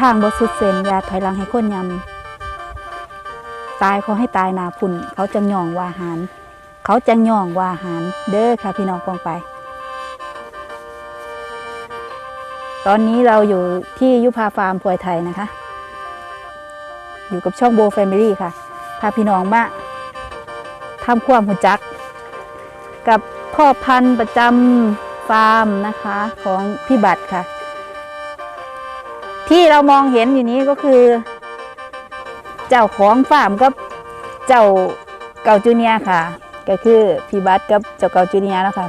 ทางบสุดเซนยาถอยหลังให้คนยำตายเขาให้ตายนาพุ่น เขาจังย่องว่าหาร เขาจังย่องว่าหารเด้อค่ะพี่น้องกองไป ตอนนี้เราอยู่ที่ยุพาฟาร์มพวยไทยนะคะ อยู่กับช่องโบแฟมิลี่ค่ะ พาพี่น้องมาทำความหูจัก กับพ่อพันธุ์ประจำฟาร์มนะคะของพี่บัตรค่ะ ที่เรามองเห็นอยู่นี้ก็คือ เจ้าของฟาร์มกับเจ้าเก่าจูเนียค่ะ ก็คือพี่บัตกับเจ้าเก่าจูเนียแล้วค่ะ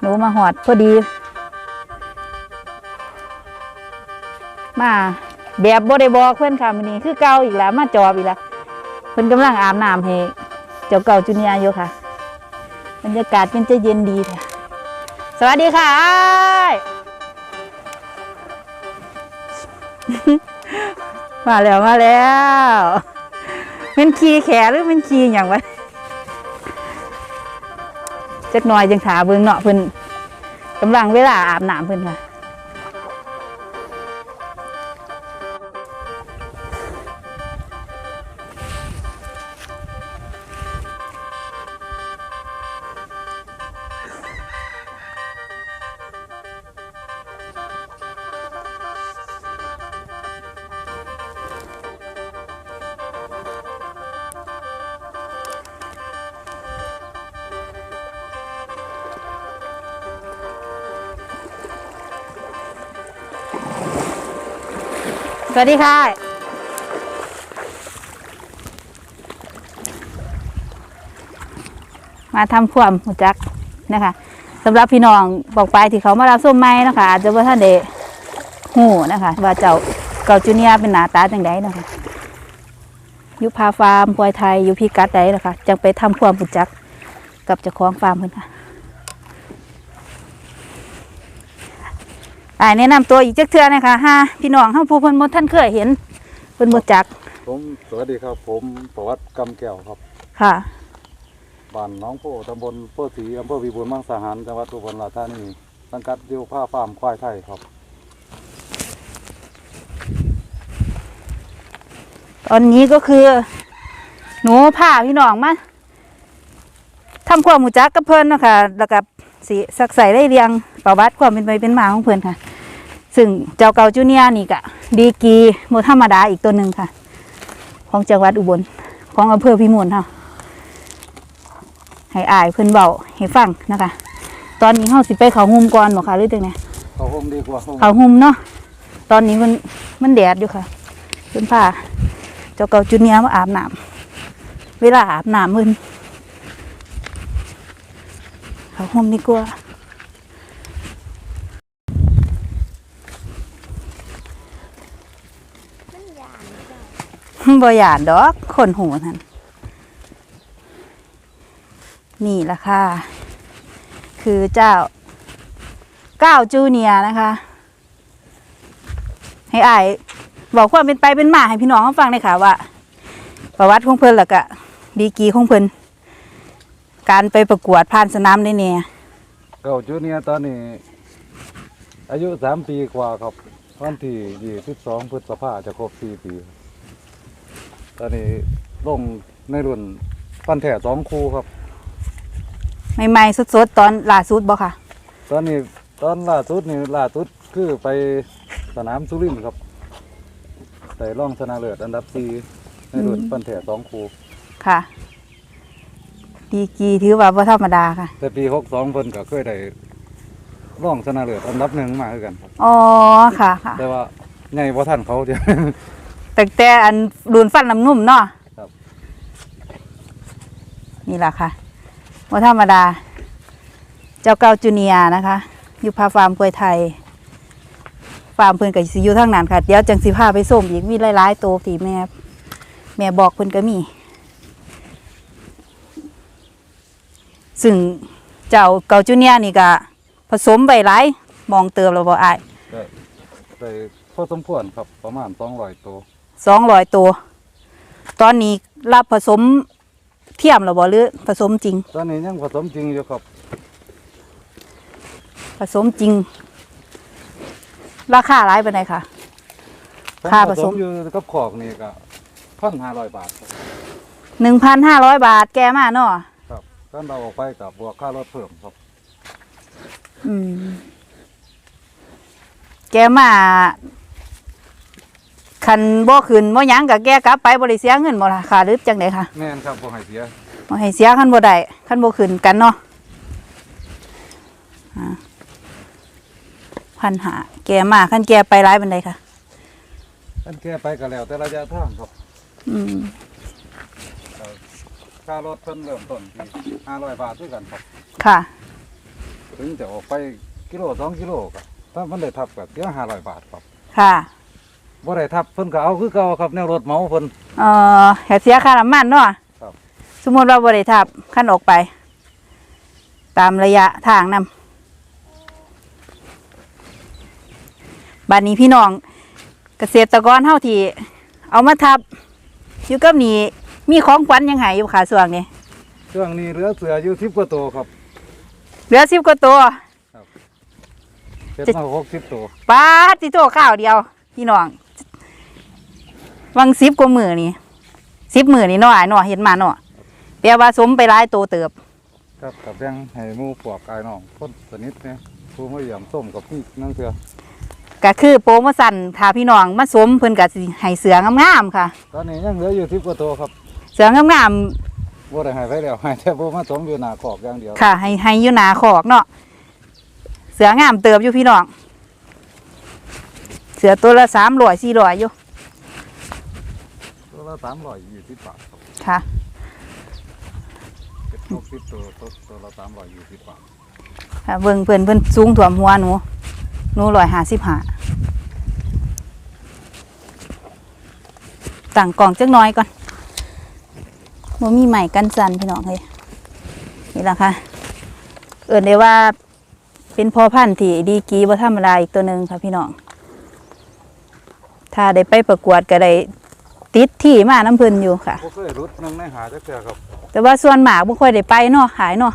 หนูมาหอดพอดี มาแบบบ่ได้บอกเพื่อนค่ะมื้อนี้คือเก่าอีกแล้วมาจอบอีกแล้วเพิ่อนกำลังอาบน้ำให้เจ้าเก่าจูเนียอยู่ค่ะบรรยากาศเป็นจะเย็นดีค่ะ สวัสดีค่ะ มาแล้วมาแล้วเป็นขี่แขหรือเป็นขี่อย่างวะจักหน่อยจังถาเบิ่งเนาะเพิ่นกำลังเวลาอาบน้ำเพิ่นค่ะ วัสดีค่ะ มาทำความหูจักนะคะสำหรับพี่น้องบอกไปที่เขามารับส้มไม้นะคะอาจจะว่าท่านเดหูนะคะว่าเจ้าเก่าจูเนียเป็นหนาตาจังไดนะคะยุพาฟาร์มปอยไทยยูพี่กัดใดนะคะจังไปทำความหูจักกับเจ้าของฟาร์มเพิ่นค่ะ อ่าแนะนำตัวอีกจักเทื่อนะคะห้าพี่น้องเฮาผู้เพิ่นบ่ท่านเคยเห็นเพิ่นบ่จักผมสวัสดีครับ ผมประวัติกำแก้วครับค่ะ บ้านหน้องโพตำบลโพสีอำเภอวิบูลย์มังสาหารจังหวัดอุบลราชธานีสังกัดอยูผ้าฟาร์มควายไทยครับ ตอนนี้ก็คือ หนูพาพี่น้องมาทำความหมูจักกับเพิ่นเนาะคะแล้วก็สิสักใส่ได้เรียงประวัติความเป็นไปเป็นมาของเพิ่นค่ะ ซึ่งเจ้าเก่าจูเนียร์นี่ก็ดีกรีโมธรรมดาอีกตัวหนึ่งค่ะ ของจังหวัดอุบลของอำเภอพิมลค่ะให้อายเพิ่นเบาให้ฟังนะคะ ตอนนี้เฮาสิไปเขาหุมก่อนบ่คะหรือจังไดเขาผมดีกว่าผมเขาหุมเนาะตอนนี้มันมันแดดอยู่ค่ะเพิ่นพาเจ้าเก่าจุดเนี้ยมาอาบน้ำเวลาอาบน้ำมึนเขาหุมดีกว่า บ่หยาดดอกคนหูนั่นนี่ละค่ะ คือเจ้าก้าวจูเนียนะคะ ให้อายบอกความเป็นไปเป็นมาให้พี่น้องเขาฟังเลยค่ะว่า ประวัติของเพิ่นแล้วก็ดีกีของเพิ่นการไปประกวดผ่านสนามได้เนี่ยเก่าจูเนียตอนนี้ อายุสามปีกว่าครับวันที่ยี่สิบสองพฤษภาจะครบสี่ปี ตอนนี้ลงในรุ่นฟันแถสองคู่ครับ ใหม่ๆสดๆ ตอนล่าสุดบ่ค่ะ ตอนนี้ตอนล่าสุดนี่ล่าสุดคือไปสนามสุรินทร์ครับแต่ร่องชนะเลิศอันดับสี่ในรุ่นอืมฟันแถสองคู่ค่ะ ดีกรีถือว่าบ่ธรรมดาค่ะ แต่ปีหกสองเพิ่นก็เคยได้ร่องชนะเลิศอันดับหนึ่งมาคือกันครับอ๋อค่ะค่ะ แต่ว่าใหญ่บ่ทันเขาเดียว แต่แต่อันดูนฟันน้ำนุ่มเนาะครับ นี่แหละค่ะว่าธรรมดา เจ้าเก่าจูเนียร์นะคะอยู่พาฟาร์มกล้วยไทย ฟาร์มเพิ่นกับสิอยู่ทางนั้นค่ะ เดี๋ยวจังสิพาไปส้มอีกมีหลายๆตัวที่แม่ แม่บอกเพิ่นก็มี ซึ่งเจ้าเก่าจูเนียร์นี่ก็ผสมไว้หลายหมองเติมแล้วบ่อายได้ได้พอสมควรครับประมาณ200ตัว สองร้อยตัว ตอนนี้รับผสมเทียมแล้วบ่หรือผสมจริง ตอนนี้ยังผสมจริงอยู่ครับ ผสมจริง ราคาหลายปานใดค่ะ ค่าผสม อยู่กับขอกนี่ก็พันห้าร้อยบาทครับหนึ่งพันห้าร้อยบาทแกมาเนาะครับถ้าเราออกไปกับบวกค่ารถเพิ่มครับอืม แกมา คันบ่ขึ้นบ่หยังกับแกกลับไปบ่ได้เสียเงินบ่ล่ะค่ะหรือจังไดค่ะแม่นครับบ่ให้เสียบ่ให้เสียคันบ่ได้คันบ่ขึ้นกันเนาะอ่าพันหาแกมาคันแกไปร้ายบันไดค่ะอันแก้ไปก็แล้วแต่ระยะทางครับ อืมค่ารถเพิ่นเริ่มต้นที่ห้าร้อยบาทด้วยกันครับ ค่ะ ถึงจะออกไปกิโลสองกิโลก็ถ้ามันได้ทับก็เสียห้าร้อยบาทครับ ค่ะ บ่ได้ทับเพิ่นก็เอาคือเก่าครับแนวรถเหมาเพิ่น เอ่อแค่เสียค่าน้ำมันเนาะครับ สมมติว่าบริทับขั้นออกไป ตามระยะทางนำบ้านนี้พี่น้อง เกษตรกรเท่าที่เอามาทับอยู่กับนี่มีของขวัญยังไงอยู่ขาส่วงนี่ช่วงนี้เหลือเสืออยู่10กว่าตัวครับเหลือสิบกว่าตัว เจ็ดจะมาหกสิบตัวป้าดติโตข้าวเดียว พี่น้อง วังสิบกว่ามือนี่สิบมือนี่เนาะอ้ายเนาะเห็นมาเนาะแปลว่าสมไปหลายโตเติบ ครับกับแบ่งให้หมู่พวกกายน้องคนสนิทเนี่ยผู้มาเยี่ยมส้มกับพี่นั่นเสือก็คือโปรโมชั่นถ้าพี่น้องมาสวมเพิ่นก็สิให้เสืองามๆค่ะ ตอนนี้ยังเหลืออยู่10กว่าตัวครับเสืองามบ่ได้ให้ไปแล้วให้แต่บ่มาสมอยู่หน้าขอกอย่างเดียวๆค่ะ ให้ให้อยู่หนาขอกเนาะเสืองามเติบอยู่พี่น้อง เสือตัวละ300 400อยู่ตัว ละ320บาทครับค่ะเจ็ดหกสิบตัวตัวตัวละ320บาทค่ะเบิ่งเพิ่นเพิ่นสูงถ่วมหัวหนู หนู155ตั้งกล่องจักหน้อยก่อนบ่มีใหม่กันสั่นพี่น้องเฮ้ยนี่ล่ะค่ะ เอิ้นได้ว่าเป็นพ่อพันธุ์ที่ดีกรีบ่ธรรมดาอีกตัวหนึ่งค่ะพี่น้อง ถ้าได้ไปประกวดก็ได้ ติดที่มาน้ำเพิ่นอยู่ค่ะบ่เคยรุดหนึงในหาจักเทื่อครับแต่ว่าส่วนมากบ่ค่อยได้ไปเนาะขายเนาะ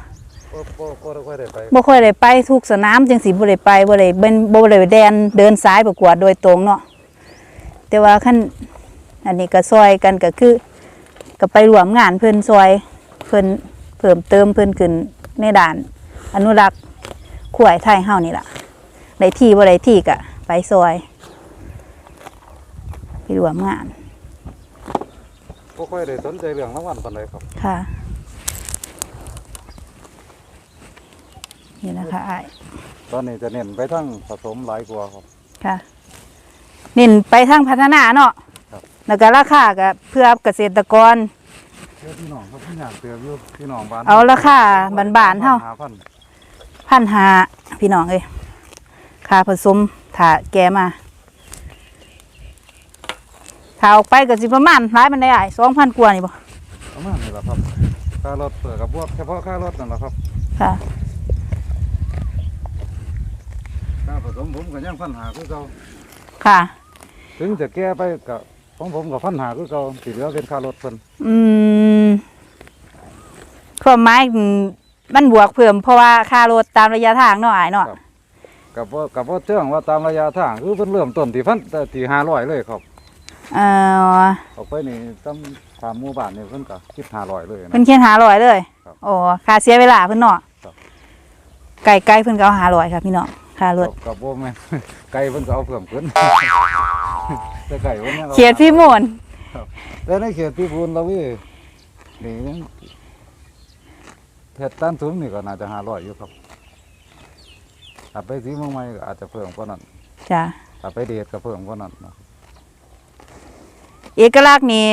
บ่บ่บ่ได้ค่อยได้ไปบ่ค่อยได้ไปทุกสนามจังสิบ่ได้ไปบ่ได้เป็นบ่ได้แดนเดินสายประกวดโดยตรงเนาะแต่ว่าคันอันนี้ก็ซอยกันก็คือก็ไปร่วมงานเพิ่นซอยเพิ่นเพิ่มเติมเพิ่นขึ้นในด่าน อนุรักษ์ขวายไทยเฮานี่ล่ะได้ที่บ่ได้ที่ก็ไปซอย ไปร่วมงาน บ่ค่อยได้สนใจเรื่องรางวัลปานใดครับ ค่ะ นี่นะคะอ้ายตอนนี้จะเน้นไปทั้งผสมหลายกว่าครับ ค่ะ เน้นไปทางพัฒนาเนาะครับ แล้วก็ราคาก็เพื่อเกษตรกรเพื่อพี่น้องครับพี่อยากเตือนอยู่พี่น้องบ้านเอาราคาบ้านๆเฮา หพันพันหาพี่น้องเอ้ยค่าผสมถ้าแกมา ถ้าออกไปก็สิประมาณหลายมันได้อ้ายสองพันกว่านี่บ่ประมาณนี้แหละครับค่ารถเปิดกับบวกเฉพาะค่ารถนั่นแหละครับค่ะค่าผสมผมก็ยังพันหาคือเก่าค่ะ ถึงจะแก้ไปกับของผมกับพันหาคือเก่าที่เหลือเป็นค่ารถเพิ่นอืมความหมายอืมมันบวกเพิ่มเพราะว่าค่ารถตามระยะทางเนาะอ้ายเนาะกับว่ากับว่าเจ้งว่าตามระยะทางคือเพิ่นเริ่มต้นที่พันแต่ที่ห้าร้อยเลยครับ เอ่อออกไปนี่ตามตามหมู่บ้านนี่เพิ่นก็คิดห้าร้อยเลยนะ เพิ่นเขียนหาร้อยเลยครับ โอ้ค่าเสียเวลาเพิ่นเนาะครับไก่ไก่เพิ่นก็เอาหาร้อยค่ะพี่น้องค่ารถกับกับว่าแม่น ไก่เพิ่นก็เอาเพิ่มขึ้น แต่ไก่วันนี้รา เขียนพี่มูลแต่ในเขตพี่พูนเราวินี่ยังเพชรตันสูงนี่ก็น่าจะห้าร้อยอยู่ครับถ้าไปสีเมืองใหม่ก็อาจจะเพิ่มกว่านั้นจ้ะถ้าไปเดทก็เพิ่มกว่านั้นนะ เอกลักษณ์นี่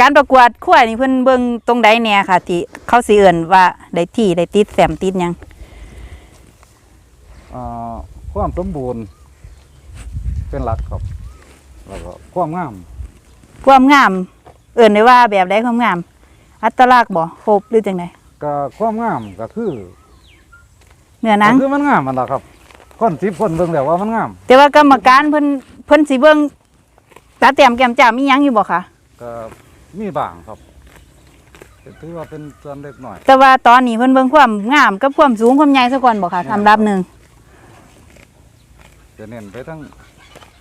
การประกวดขั้วนี่เพิ่นเบิ่งตรงใดแหน่ค่ะที่เขาสิเอิ้นว่าได้ที่ได้ติดแสมติดหยังอ่าความสมบูรณ์ เป็นหลักครับ แล้วก็ความงามความงาม เอิ้นได้ว่าแบบใดความงาม อัตลักษณ์บ่ครบหรือจังไดก็ความงามก็คือเนื้อหนังก็คือมันงามมันล่ะครับคนสิบคนเบิ่งแล้วว่ามันงาม แต่ว่ากรรมการเพิ่นเพิ่นสิเบิ่ง ตาแต้มแก้มจ้ามีหยังอยู่บ่คะก็มีบางครับแต่ถือว่าเป็นส่วนเล็กหน่อย แต่ว่าตอนนี้เพิ่นเบิ่งความงามกับความสูงความใหญ่ซะก่อนบ่ค่ะแม่นลำดับหนึ่งจะเน้นไปทั้ง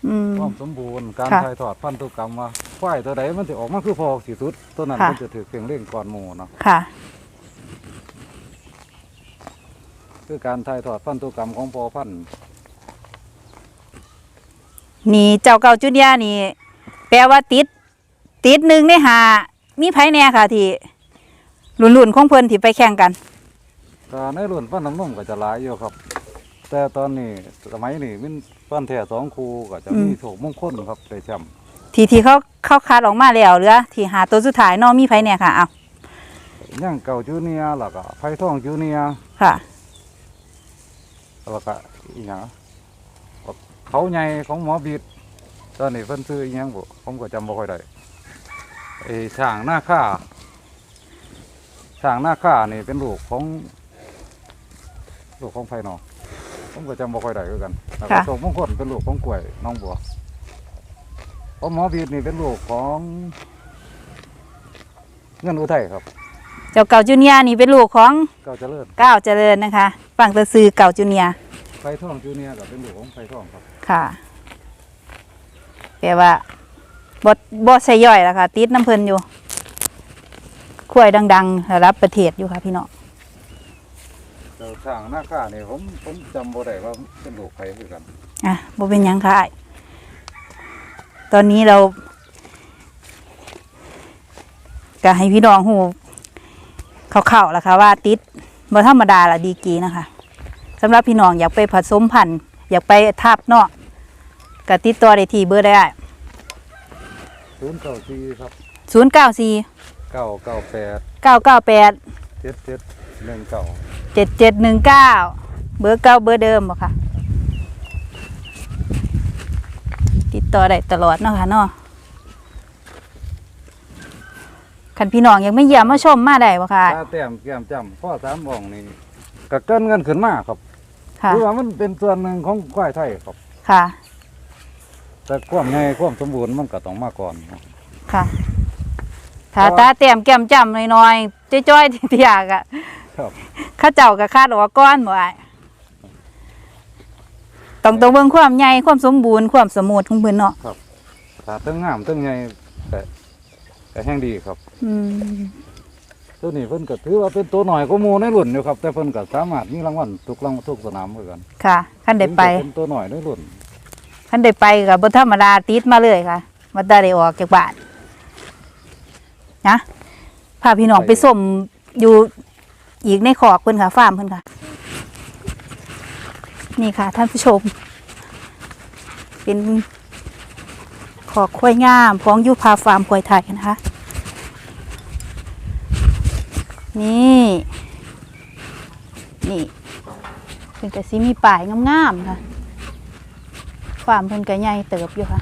อืม ความสมบูรณ์การค่ะ ถ่ายทอดพันธุกรรมว่าควายตัวใดมันจะออกมาคือพอสีสุดตัวนั้นค่ะ มันจะถือเพียงเร่งก่อนหมูเนาะค่ะ คือการถ่ายทอดพันธุกรรมของพอพันธุ์นี่เจ้าเก่าจุดยานี่ แปลว่าติด ติดหนึ่งในหามีไผแน่ค่ะ ที่รุ่นๆของเพิ่นที่ไปแข่งกันก็ในรุ่นพันธุ์น้ำนมก็จะหลายอยู่ครับ แต่ตอนนี้สมัยนี้มันพันธุ์แท้สองคูก็จะมีอืมโถมงคลครับได้แชมป์ที่ที่เขาเข้าคัดออกมาแล้วเหลือที่หาตัวสุดท้ายเนอมีไผแน่ค่ะเอาย่างเก่าจูเนียร์แล้วก็ไผ่ทองจูเนียร์ค่ะแล้วก็อีหยังเขาใหญ่ของหมอบีด ตอนนี้เพิ่นซื้ออีหยังบ่ผมก็จำบ่ค่อยได้ไอ้ช่างหน้าค่าช่างหน้าค่านี่เป็นลูกของลูกของไผนอกผมก็จำบ่ค่อยได้คือกันแล้วก็ค่ะโสมมงคลเป็นลูกของกล้วยน้องบัวของหมอบีดนี่เป็นลูกของเงินอุทัยครับเจ้าเก่าจูเนียร์นี่เป็นลูกของเก้าเจริญก้าวเจริญนะคะฟังแตะซื้อเก่าจูเนียร์ไฟทองจูเนียร์ก็เป็นลูกของไฟทองครับ ค่ะ แปลว่าบดบดใช่ย่อยแล้วค่ะติดน้ำเพลินอยู่คุ้วยดังๆระดับประเทศอยู่ค่ะพี่น้องเจ้าช่างหน้าค่านี่ผมผมจำบ่ได้ว่าเป็นลูกใครคือกันอะบ่เป็นหยังค่ะอ้ายตอนนี้เราก็ให้พี่น้องหูเข้าๆแล้วค่ะว่าติดบ่ธรรมดาละดีกรีนะคะสำหรับพี่น้องอยากไปผสมพันธุ์อยากไปทับเนาะ ก็ติดต่อได้ที่เบอร์ได้ศูนย์เก้าสี่ครับศูนย์เก้าสี่เก้าเก้าแปดเก้าเก้าแปดเจ็ดเจ็ดหนึ่งเก้าเจ็ดเจ็ดหนึ่งเก้าเบอร์เก้าเบอร์เดิมบ่ค่ะ ติดต่อได้ตลอดเนาะค่ะเนาะคันพี่น้องยังไม่เยี่ยมมาชมมาได้บ่ค่ะตาแต้มแก้มจำพ่อสามอ่องนี่ก็เกินเงินขึ้นมาครับค่ะคือว่ามันเป็นส่วนหนึ่งของควายไทยครับค่ะ แต่ความใหญ่ความสมบูรณ์มันก็ต้องมาก่อนเนาะค่ะถ้าตาเต็มแก้มจำน้อยๆจ้อยๆที่อยากอะครับเข้าเจ้ากับคาดออกก้อนบ่อ้ายต้องต้องเบิ่งความใหญ่ความสมบูรณ์ความสมูทของเพิ่นเนาะถ้าตั้งงามตั้งใหญ่แต่แต่แห้งดีครับ อืมตัวนี้เพิ่นก็ถือว่าเป็นตัวหน่อยก็มูในรุ่นอยู่ครับ แต่เพิ่นก็สามารถมีรางวัลทุกรางวัลทุกสนามเหมือนกัน ค่ะคันได้ไปถึงจะเป็นตัวหน่อยในรุ่น คันได้ไปกับบธรรมดาติดมาเลยค่ะมาได้ได้ออกจากบ้านนะพาพี่น้องไปส้มอยู่อีกในขอกเพิ่นค่ะฟาร์มเพิ่นค่ะ นี่ค่ะ ท่านผู้ชม เป็นขอกควายงามพ้องอยูพาฟาร์มควายไทยนะคะ นี่นี่เป็นกระซิมีป่ายงามๆค่ะ ฟาร์มเพิ่นก็ใหญ่เติบอยู่ค่ะ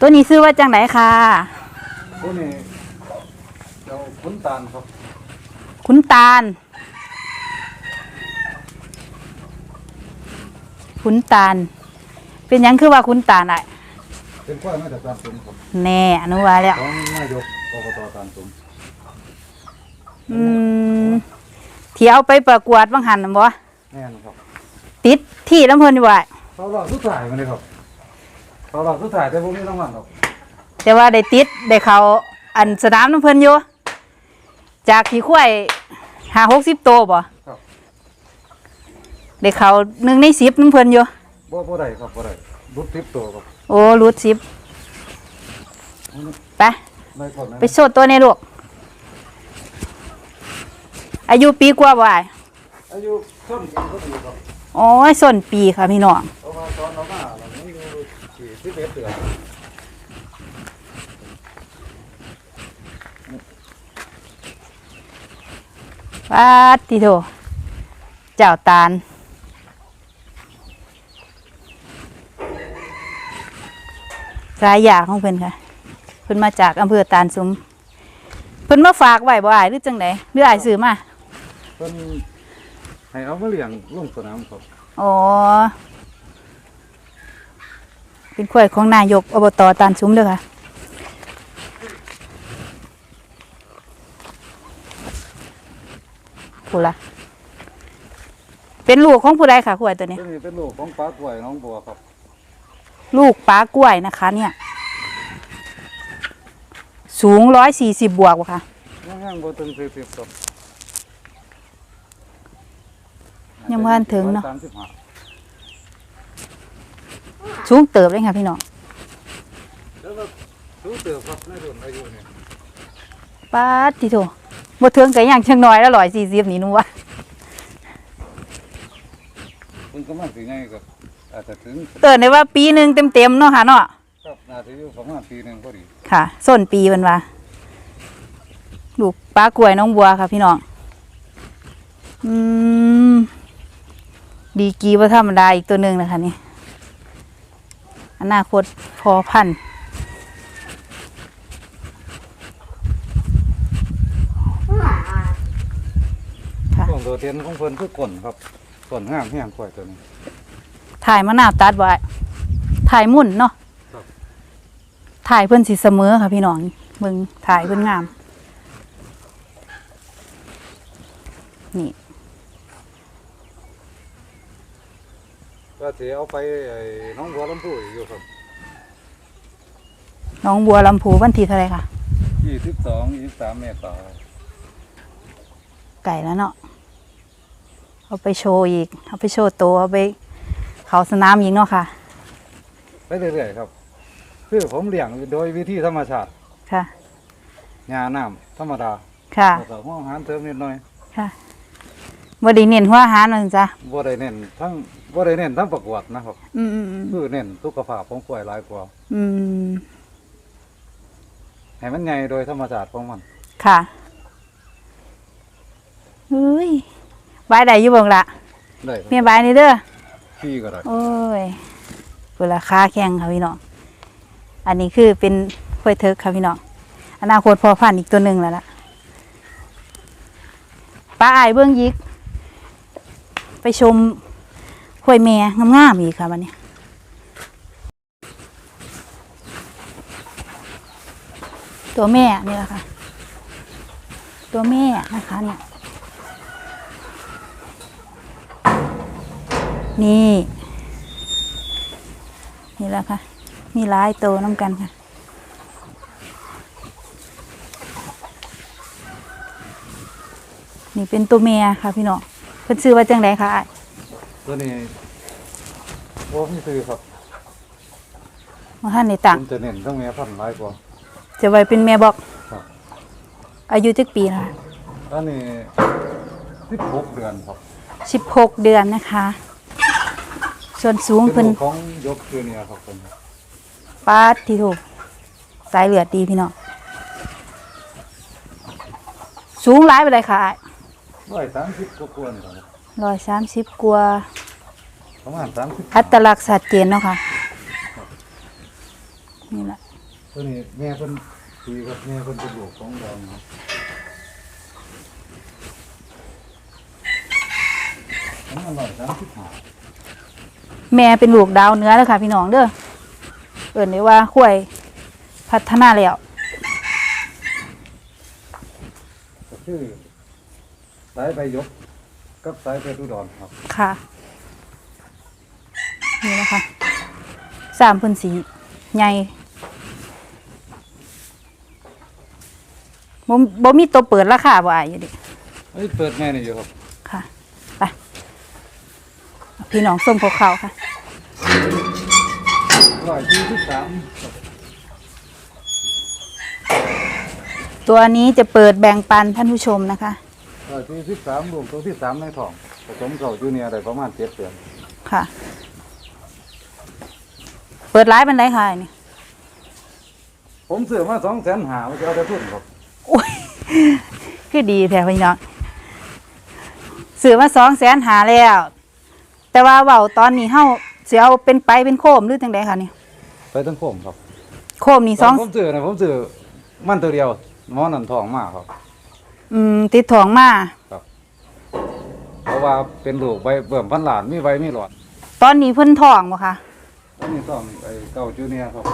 ตัวนี้ซื้อว่าจังไหนค่ะ ตัวนี้เจ้าขุนตาลครับขุนตาลขุนตาล เป็นหยังคือว่าขุนตาลอะเป็นควายมาจากการสมครับแน่อนุว่าแล้ว ของนายกอบตการสมอืมที่เอาไปประกวดบางหันน่ะบ่ แน่นครับติดที่ลำเพิ่นอยู่ว่าเขาหลอกสุดท้ายมาเลยครับเขาหลอกสุดท้ายแต่ผมมีรางวัลครับแต่ว่าได้ติดได้เขาอันสนามน้ำเพิ่นอยู่จากที่ควายหาหกสิบโตวบ่ครับได้เขาหนึ่งในสิบน้ำเพิ่นอยู่ บ่บ่ได้ครับบ่ได้รุดทิปตัวครับโอ้รูดสิบไป ได้คนนะไปโชดตัวในลูก อายุปีกว่าบ่อ้ายอายุ ส้นกันก็ดีครับโอ้ยส่วนปีค่ะพี่น้องเอามาตอนเรามาเราไม่อยู่สี่สิบเอ็ดเดือนวัดติโถเจ้าตาลสายยาของเพิ่นค่ะ เพิ่นมาจากอำเภอตาลสุมเพิ่นมาฝากไว้บ่อายหรือจังไดหรืออายซื้อมา เพิ่น ให้เอามาเลี้ยงลงสนามครับอ๋อ เป็นข้วยของนายกอบตตาลสุมเด้อค่ะพูดละไปเป็นลูกของผู้ใดค่ะกล้วยตัวนี้ ตัวนี้เป็นลูกของปลากล้วยน้องบัวครับลูกปลากล้วยนะคะ เนี่ย สูงร้อยสี่สิบบวกบ่ค่ะยังยังบ่ถึงสี่สิบครับ ยังบ่ทันถึงเนาะสามสิบห้าสูงเติบเลยค่ะพี่น้องแล้วก็รู้เติบครับในรุ่นอายุเนี่ยป้าดทีโถบ่เทิงกันอย่างเชิงน้อยแล้วร้อยสี่สิบนี่หนูว่าเพิ่นกำลังสิไงกับอาจจะถึงเอิ้นได้ว่าปีหนึ่งเต็มๆเนาะค่ะเนาะครับน่าจะอยู่ประมาณปีหนึงพอดีค่ะส้นปีมันว่าลูกปลากล้วยน้องบัวค่ะพี่น้องอืม ดีกรีว่าธรรมดาอีกตัวหนึ่งนะคะนี่อนาคตพอพันธุ์ค่ะส่วนตัวเทียนของเพิ่นคือก้นครับก้นงามแห้งกล้วยตัวนี้ ถ่ายมะนาวตัดไว้ถ่ายหมุ่นเนาะครับถ่ายเพื่อนสีเสมอค่ะพี่น้องเบิ่งถ่ายเพื่อนงาม นี่ ก็สิเอาไปไอ้น้องบัวลำพูอยู่ครับน้องบัวลำพูวันที่เท่าไหรคะยี่สิบสองยี่สิบสามเมษายนไก่แล้วเนาะ เอาไปโชว์อีก เอาไปโชว์ตัว เอาไปเขาสนามอีกเนาะค่ะ ไปเรื่อยๆครับ คือผมเลี้ยงโดยวิธีธรรมชาติค่ะ หญ้าน้ำธรรมดาค่ะ แล้วก็หัวอาหารเติมนิดหน่อยค่ะบไดีเน้นหัวอาหารนั่นจ้ะบ่ได้เน้นทั้ง บ่ได้เน้นทั้งประกวดนะครับอืมอืมอืมคือเน้นสุขภาพของกล้วยหลายกว่าอืมให้มันใหญ่โดยธรรมชาติของมันค่ะเฮ้ยบายได้อยู่เบ่งละได้ครับเมียบายนี่เด้อ พี่ก็ได้โอ้ยเวลาค่าแข่งค่ะพี่น้อง อันนี้คือเป็นกล้วยเทิกค่ะพี่น้อง อนาคตพอพันธุ์อีกตัวหนึ่งแล้วล่ะ ป้าอายเบื้องยิก ไปชม กล้วยแม่งามๆอีกค่ะวันนี้ตัวแม่นี่แหละค่ะ ตัวแม่นะคะเนี่ยนี่ นี่แหละค่ะ มีหลายโตวน้ำกันค่ะ นี่เป็นตัวเมียค่ะพี่น้องเพิ่นซื้อว่าจังไดคะ ตัวนี้บ่มีซื้อครับมาท่านในต่างผมจะเน้นทั้งแม่พันธุ์หลายกว่าจะไว้เป็นแม่บอก ครับอายุจักปีละอันนี้16เดือนครับสิบหกเดือนนะคะ ส่วนสูงเป็เพิ่นนลูกของยกคือเนี่ยครับผมปาดที่ถูกสายเลือดดีพี่น้องสูงหลายไปเลยค่ะร้อยสามสิบกว่าๆนี่ครับ ร้อยสามสิบกว่าประมาณสามสิบอัตลักษณ์ชัดเจนเนาะค่ะ นี่แหละตัวนี้แม่เพิ่นปีกับแม่เพิ่นเป็นลูกของดองครับอันนั้นร้อยสามสิบห้าแม่เป็นลูกดาวเหนื้อแล้วค่ะ พี่น้องเด้อเอิ้นได้ว่าข้วยพัฒนาแล้วก็คือสายใบยก กับสายเพชรอุดรครับ ค่ะ นี่นะคะสามเพื้นสีใหญ่บ่บ่มีตัวเปิดราคาบ่อายอยู่ดิเอ้ยเปิดแม่นี่อยู่ครับ ค่ะไปพี่น้องส้มเขาๆค่ะร้อยยี่สิบสามตัวนี้จะเปิดแบ่งปันท่านผู้ชมนะคะ ร้อยยี่สิบสามลูกตัวที่สามในท้องผสมเก่าจูเนียร์ได้ประมาณเจ็ดเดือนค่ะ เปิดร้ายเป็นไรค่ะอันนี่ผมซื้อมาสองแสนหาว่าจะเอาแต่ทุนครับโอ้ย คือดีแท้พี่น้องซื้อมาสองแสนหาแล้ว แต่ว่าเบาตอนนี้เฮาเสียเอาเป็นไปเป็นโคมหรือจังไดคะนี่ ไปทั้งโคมครับโคมนี่สองตนผมซื้อนะผมซื้อมันตัวเดียวหมอนันทองมากครับ อืมติดถองมาเพราะว่าเป็นลูกใบเบิ่มพันหลานมีใบมีหลอดตอนนี้เพิ่นทองบ่คะอันนี้ต้องไอ้เก่าจูเนียร์ครับ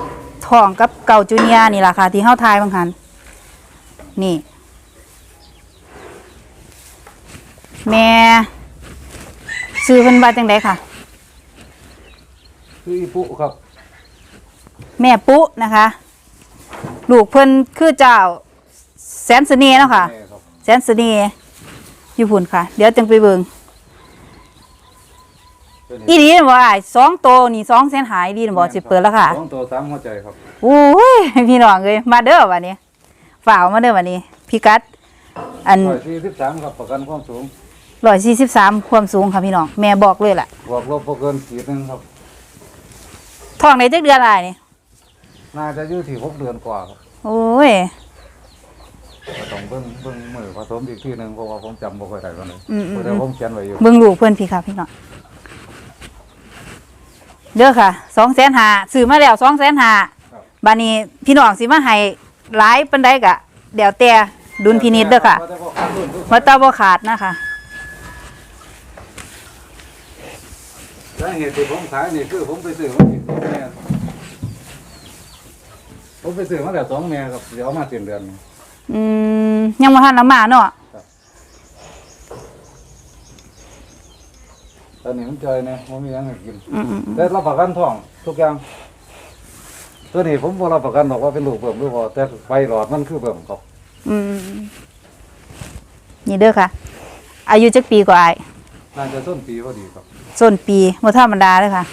ทองกับเก่าจูเนียร์นี่ล่ะค่ะ ที่เฮาทายบางคันนี่ แม่ซื้อเพิ่นว่าจังไดค่ะ คืออีปุครับ แม่ปุ๊นะคะ ลูกเพิ่นคือเจ้าแสนเสน่ห์เนาะค่ะ แม่รับแสนเสน่ห์อยู่พุ่นค่ะ เดี๋ยวจังไปเบิ่งตัวนี้อีดีบ่อ้ายสองโตวนี่สองแสนหายดีนะบ่สิเปิดแล้วค่ะสองตัวสามหัวใจครับโอ้ยพี่น้องเอ้ยมาเด้อวันนี้ฝ่ากมาเด้อวันนี้พี่กัด อันร้อยสี่สิบสามครับประกันความสูงร้อยสี่สิบสามความสูงค่ะพี่น้องแม่บอกเลยล่ะบวกลบบ่เกินขีดหนึงครับ ท้องในจักเดือนอะไรนี่น่าจะอยู่ที่หกเดือนกว่าครับโอ้ย ก็ต้องเบิ่งเบิ่งมือผสมอีกทีหนึงเพราะว่าผมจำบ่ค่อยได้วันนี้อืมอืม แต่ผมเขียนไว้อยู่เบิ่งลูกเพื่อนพี่ค่ะพี่น้องเด้อค่ะสองแสนหาซื้อมาแล้วสองแสนหาบานี้พี่น้องสิมาให้หลายปันไดกะเดี๋ยวแต่ดุลพินิจเด้อค่ะว่าแต่พวกขาดทุนทุกว่าตาบ่ขาดนะคะ สาเหตุที่ผมขายนี่คือผมไปซื้อมาอีกสองแม่ผมไปซื้อมาแล้วสองแม่ครับเดี๋ยวเอามาเต็มเดือนนี่ อืมยังบ่ทันละมาเนาะตอนนี้มันจอยเนี่ยผมมีหยังให้กินอืมอืมอืมแต่รับประกันท้องทุกอย่าง ตัวนี้ผมบ่รับประกันหรอกว่าเป็นลูกเบิ่มหรือบ่แต่ไฟหลอดมันคือเบิ่มครับอืมนี่เด้อค่ะ อายุจักปีกว่าอ้ายน่าจะต้นปีพอดีครับส้นปีบ่ธรรมดาเลยค่ะ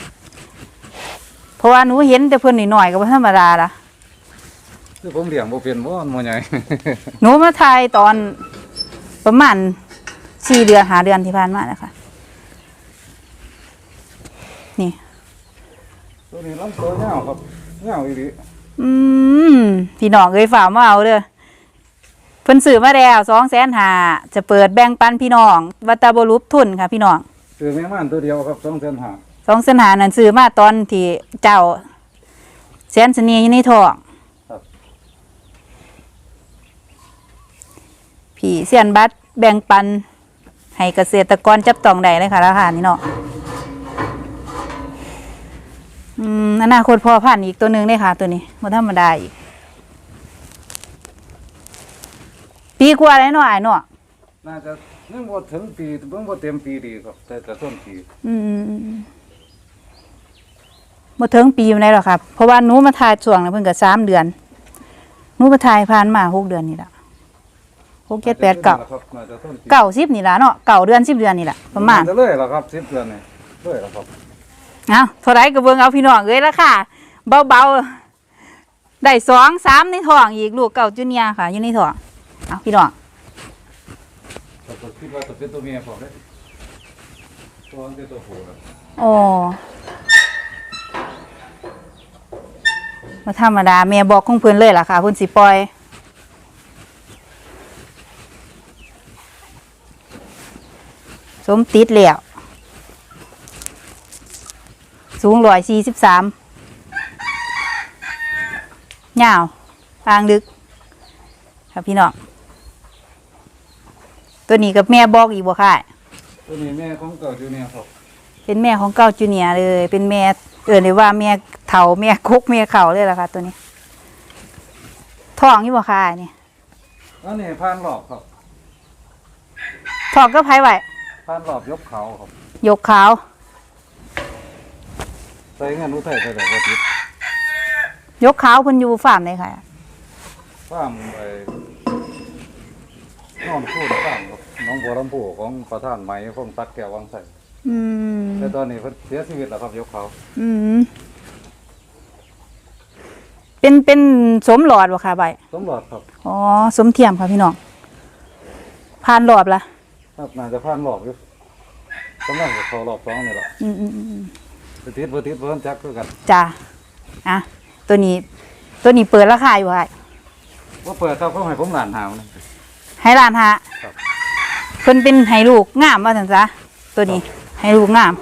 เพราะว่าหนูเห็นแต่เพิ่นน้อยๆก็บ่ธรรมดาล่ะ คือผมเลี้ยงบ่เป็นบ่มันบ่ใหญ่หนูมาถ่ายตอนประมาณสี่เดือนหาเดือนที่ผ่านมานะคะนี่ ตัวนี้ลำตัวยาวครับยาวอีหลีอืมพี่น้องเอ้ยฝ่ากมาเอาเด้อเพิ่นซื้อมาแล้วสองแสนหาจะเปิดแบ่งปันพี่น้องวัตตาบรุปทุนค่ะ พี่น้องซื้อแม่ม่านตัวเดียวครับ2,500สองแสนหานั้นซื้อมาตอนที่เจ้าแสนเสนีอยู่ในท้อง ครับ พี่เสียนบัตรแบ่งปัน ให้เกษตรกรจับต้องได้เลยค่ะราคานี้เนาะอืมอนาคตพอพันธุ์อีกตัวหนึ่งเลยค่ะ ตัวนี้มันธรรมดาอีก ปีกว่าแล้วเนาะไอ้ายเนาะน่าจะยังบ่ถึงปีเบิ่งบ่เต็มปีดีครับ แต่จะต้นปีอืมมาถึงปีอยู่ไหนหรอกครับ เพราะว่าหนูมาถ่ายช่วงนะเพิ่งก็สามเดือนหนูมาถ่ายผ่านมาหกเดือนนี่แหละ หกเจ็ดแปดเก้าครับน่าจะต้นปีเก้าสิบนี่ละเนาะเก้าเดือนสิบเดือนนี่แหละประมาณ น่จะเลยแล้วครับ10เดือนนี่เลยแล้วครับเอาเท่าไรก็เบิ่งเอาพี่น้องเอ้ยละค่ะ เบาๆ ได้สองสามในท้องอีกลูกเก่าจูเนียร์ค่ะ อยู่ในท้อง เอาพี่น้อง แต่ก็คิดว่าจะเป็นตัวเมียพอได้ตัวนั้นเป็นตัวผู้ครับโอ้มาธรรมดาแม่บอกของเพิ่นเลยล่ะค่ะเพิ่นสิปล่อย สมติดแล้วสูงร้อยสี่สิบสามยาวปางลึกค่ะพี่น้องตัวนี้กับแม่บอกอีกบ่ค่ะตัวนี้แม่ของเก่าอยู่เนี่ยครับเป็นแม่ของเก้าจูเนียร์เลย เป็นแม่เอื่นเลยว่าแม่เถาแม่คุกแม่เข่าเลยล่ะค่ะ ตัวนี้ท้องอยู่บ่ค่ะนี่อันนี้ผ่านรอบครับท้องก็ไผไหว ผ่านรอบยกเขาครับยกขาว ใส่เงินรู้ไทยไปแต่ก็ติดยกขาวเพิ่นอยู่ฟาร์มเลยค่ะฟาร์มไปนอนพูดฟาร์มครับน้องบัวลำพูของประธานไหม้ของตัดแก้ววังใส่อืม แต่ตอนนี้เพิ่นเสียชีวิตแล้วครับยกเขาอืม เป็นเป็นสมหลอดบ่ค่ะใบตำรวจครับ อ๋อ สมเทียมค่ะพี่น้องผ่านรอบละ ครับน่าจะผ่านรอบอยู่กำลังจะเข้ารอบสองนี่แหละอืมอืมอืมอืมไปติดบ่ติดบ่ทันจักคือกันจ้าอะตัวนี้ ตัวนี้เปิดราคาอยู่ค่ะว่าเปิดครับเขาให้ผมหลานหาวนะ ให้ร้านฮะครับ เพิ่นเป็นให้ลูกงามว่าซั่นซะตัวนี้ให้ลูกงาม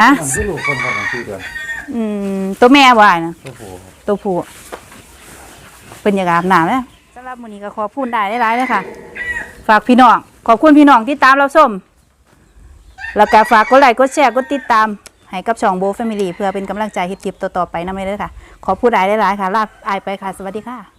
นะมันคือลูกคนครับของสี่เดือนอืมตัวแม่บ่ายนะ โอ้โหครับตัวผู้ เป็นอยากอาบน้ำแล้วสำหรับมื้อนี้ก็ขอพูดได้หลายๆเลยค่ะ ฝากพี่น้องขอบคุณพี่น้องที่ตามเราส้มแล้วก็ฝากกดไลค์กดแชร์กดติดตามให้กับช่องโบแฟมิลี่เพื่อเป็นกำลังใจเฮ็ดคลิปต่อๆไปนำเลยเด้อค่ะ ขอพูดได้หลายๆค่ะลาอายไปค่ะ สวัสดีค่ะ